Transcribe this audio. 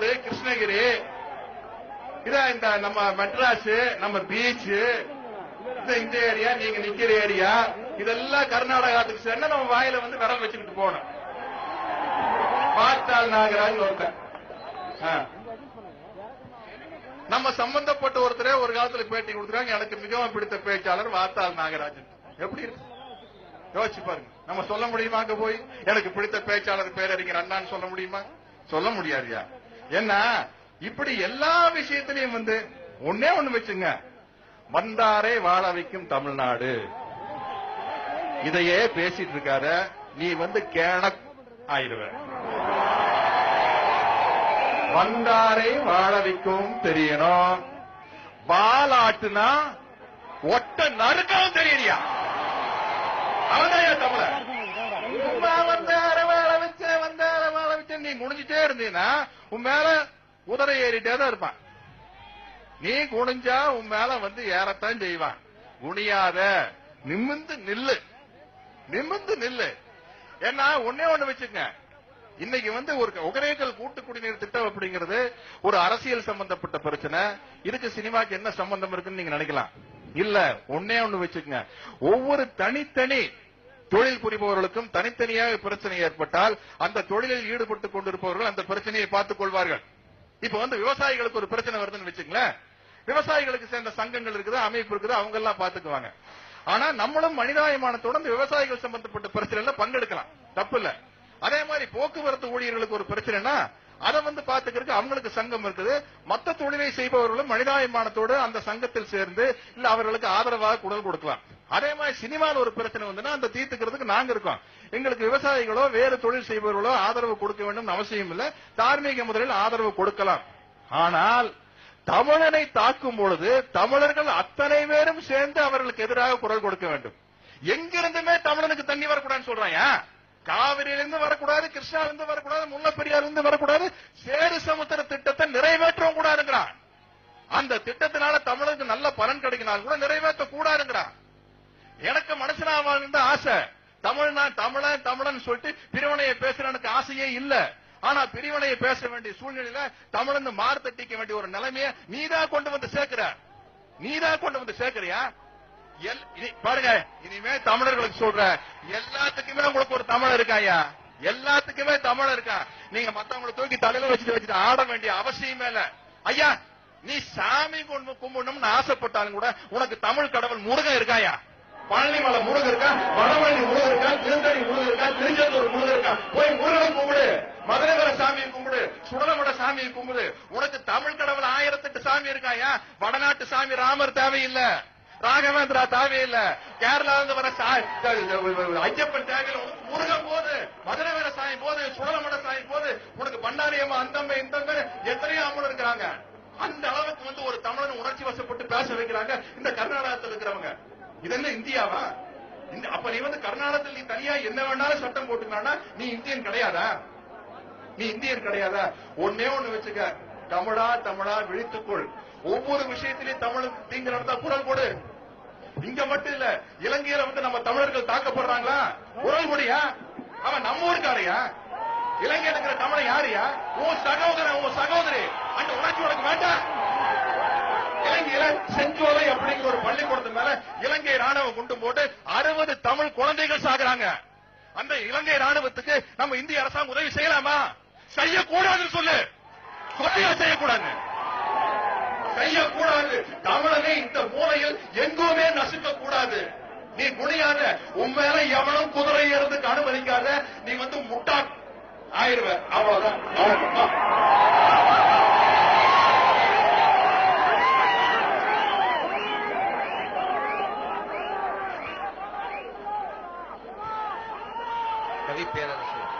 ஈரோடு கிருஷ்ணகிரி. இதான் இந்த நம்ம மெட்ராஸ் நம்ம பீச் இந்த இந்த ஏரியா நீங்க நிக்கிற ஏரியா இதெல்லாம் கர்நாடகாத்துக்கு சேர்ந்து நம்ம வாயில வந்து விரல் வச்சுக்கிட்டு போனோம் பார்த்தால் நாகராஜ் ஒருத்தன். நம்ம சம்பந்தப்பட்ட ஒருத்தரே ஒரு காலத்துல பேட்டி கொடுத்துருக்காங்க. எனக்கு மிகவும் பிடித்த பேச்சாளர் வாத்தாள் நாகராஜன். எப்படி இருக்கு? யோசிச்சு பாருங்க. நம்ம சொல்ல முடியுமா அங்க போய்? எனக்கு பிடித்த பேச்சாளர் பேரறிஞர் அண்ணான்னு சொல்ல முடியுமா? சொல்ல முடியாதுயா ஏன்னா இப்படி எல்லா விஷயத்திலையும் வந்து ஒன்னே ஒண்ணு வச்சுங்க. வந்தாரை வாழ வைக்கும் தமிழ்நாடு. இதையே பேசிட்டு இருக்கார நீ வந்து கேண ஆயிடுவ. வந்தாரை வாழ வைக்கும் தெரியணும். பாலாட்டுனா ஒட்ட நறுக்கவும் தெரியலையா? அவன் தமிழ. சும்மா நீ இருந்தீங்கன்னா உன் மேல குதிரை ஏறிட்டே தான் இருப்பான். நீ குனிஞ்சா உன் மேல வந்து ஏறத்தான் செய்வான். குனியாத நிமிந்து நில்லு. நிமிந்து நில்லு. ஏன்னா ஒன்னே ஒண்ணு வச்சுங்க இன்னைக்கு வந்து ஒரு ஒகரேக்கல் கூட்டு குடிநீர் திட்டம் அப்படிங்கிறது ஒரு அரசியல் சம்பந்தப்பட்ட பிரச்சனை. இதுக்கு சினிமாக்கு என்ன சம்பந்தம் இருக்குன்னு நீங்க நினைக்கலாம். இல்ல ஒன்னே ஒண்ணு வச்சுக்கங்க. ஒவ்வொரு தனித்தனி தொழில் புரிபவர்களுக்கும் தனித்தனியாக பிரச்சனை ஏற்பட்டால் அந்த தொழிலில் ஈடுபட்டுக் கொண்டிருப்பவர்கள் அந்த பிரச்சனையை பார்த்துக் கொள்வார்கள். இப்ப வந்து விவசாயிகளுக்கு ஒரு பிரச்சனை வருதுன்னு வச்சுங்களேன் விவசாயிகளுக்கு சேர்ந்த சங்கங்கள் இருக்குது அமைப்பு இருக்குது அவங்க எல்லாம் பாத்துக்குவாங்க ஆனா நம்மளும் மனிதாயமானத்தோட இந்த விவசாயிகள் சம்பந்தப்பட்ட பிரச்சனைல பங்கெடுக்கலாம். தப்பு இல்ல. அதே மாதிரி போக்குவரத்து ஊழியர்களுக்கு ஒரு பிரச்சனைனா அதை வந்து பாத்துக்கிறதுக்கு அவங்களுக்கு சங்கம் இருக்குது. மத்த தொழிலை செய்பவர்களும் மனிதாயமானத்தோடு அந்த சங்கத்தில் சேர்ந்து இல்ல அவர்களுக்கு ஆதரவாக குரல் கொடுக்கலாம். அதே மாதிரி சினிமாவில் ஒரு பிரச்சனை வந்துன்னா அந்த தீர்த்துக்கிறதுக்கு நாங்க இருக்கோம். எங்களுக்கு விவசாயிகளோ வேறு தொழில் செய்பவர்களோ ஆதரவு கொடுக்க வேண்டும் அவசியம் இல்ல. தார்மீக முறையில் ஆதரவு கொடுக்கலாம். ஆனால் தமிழனை தாக்கும் பொழுது தமிழர்கள் அத்தனை பேரும் சேர்ந்து அவர்களுக்கு எதிராக குரல் கொடுக்க வேண்டும். எங்கிருந்துமே தமிழனுக்கு தண்ணி வரக்கூடாதுன்னு சொல்றாங்க காவிரியிலிருந்து வரக்கூடாது கிருஷ்ணாவிலிருந்து வரக்கூடாது முல்லப்பெரியாரிலிருந்து வரக்கூடாது சேரு சமுத்திர திட்டத்தை நிறைவேற்றவும் கூடாதுங்கிறான். அந்த திட்டத்தினால தமிழுக்கு நல்ல பலன் கிடைக்கினாலும் கூட நிறைவேற்ற கூடாதுங்கிறான் எனக்கு மனுஷனா ஆசை. தமிழ்னா தமிழன் தமிழன் சொல்லிட்டு பிரிவினையை பேசுற எனக்கு ஆசையே இல்ல. ஆனா பிரிவினையை பேச வேண்டிய சூழ்நிலையில தமிழன் மாறு தட்டிக்க வேண்டிய ஒரு நிலைமைய நீதான் கொண்டு வந்து சேர்க்கிற. நீதான் கொண்டு வந்து சேர்க்கிறியா? எல்- இனி- பாருங்க இனிமே தமிழர்களுக்கு சொல்ற எல்லாத்துக்குமே உங்களுக்கு ஒரு தமிழ் இருக்காயா எல்லாத்துக்குமே தமிழ் இருக்கா? நீங்க மத்தவங்களை தூக்கி தலையில வச்சுட்டு வச்சுட்டு ஆட வேண்டிய அவசியமே இல்ல. ஐயா நீ சாமி கும்பிடணும்னு ஆசைப்பட்டாலும் கூட உனக்கு தமிழ் கடவுள் முருகன் இருக்காயா? பழனிமலை முருகன் இருக்கா வடவள்ளி முருகன் இருக்கா திருத்தணி முருகன் இருக்கா திருச்செந்தூர் முருகன் இருக்கா? போய் முருகனை கும்பிடு மதுரைவர சாமியை கும்பிடு சுடலமட சாமியை கும்பிடு. உனக்கு தமிழ் கடவுள் ஆயிரத்தெட்டு சாமி இருக்காயா? வடநாட்டு சாமி ராமர் தேவையில்லை. ராகவேந்திரா தேவையில்ல. கேரளா இருந்து வர ஐயப்பன் தேவையில்ல. உனக்கு முருகன் போது மதுரை வேற சாமி போது சுடலமட சாமி போது உனக்கு பண்டாரியம்மா அந்தம்மை இந்தம்ம எத்தனையோ அம்மன் இருக்கிறாங்க. அந்த அளவுக்கு வந்து ஒரு தமிழன் உணர்ச்சி வசப்பட்டு பேச வைக்கிறாங்க. இந்த கர்நாடகத்தில் இருக்கிறவங்க. இதெல்லாம் இந்தியாவா? அப்ப நீ வந்து கர்நாடகத்தில் நீ தனியா என்ன வேணாலும் சட்டம் போட்டுக்கலாம்னா நீ இந்தியன் கிடையாதா? நீ இந்தியன் கிடையாதா? ஒன்னே ஒண்ணு வச்சுக்க. தமிழா தமிழா விழித்துக்கொள். ஒவ்வொரு விஷயத்திலையும் தமிழுக்கு தீங்கு நடந்தா குரல் கொடு இங்க மட்டும் இல்ல இலங்கையில வந்து நம்ம தமிழர்கள் தாக்கப்படுறாங்களா? குரல் கொடியா அவன் நம்ம ஊருக்காரையா? இலங்கையில இருக்கிற தமிழன் யாரையா? உன் சகோதரன் உன் சகோதரி. அந்த உணர்ச்சி உனக்கு வேண்டாம் இலங்கையில செஞ்சோலை அப்படிங்கிற ஒரு பள்ளிக்கூடத்து மேல இலங்கை ராணுவம் குண்டு போட்டு அறுபது தமிழ் குழந்தைகள் சாகுறாங்க. அந்த இலங்கை ராணுவத்துக்கு நம்ம இந்திய அரசாங்கம் உதவி செய்யலாமா? செய்யக்கூடாதுன்னு சொல்லு. சொல்லியா செய்யக்கூடாது. செய்யக்கூடாது. தமிழனை இந்த மூலையில் எங்குமே நசுக்க கூடாது நீ முடியாத உன் மேல எவனும் குதிரை ஏறதுக்கு அனுமதிக்காத நீ வந்து முட்டா ஆயிருவ அவ்வளவுதான். Felipe era no centro.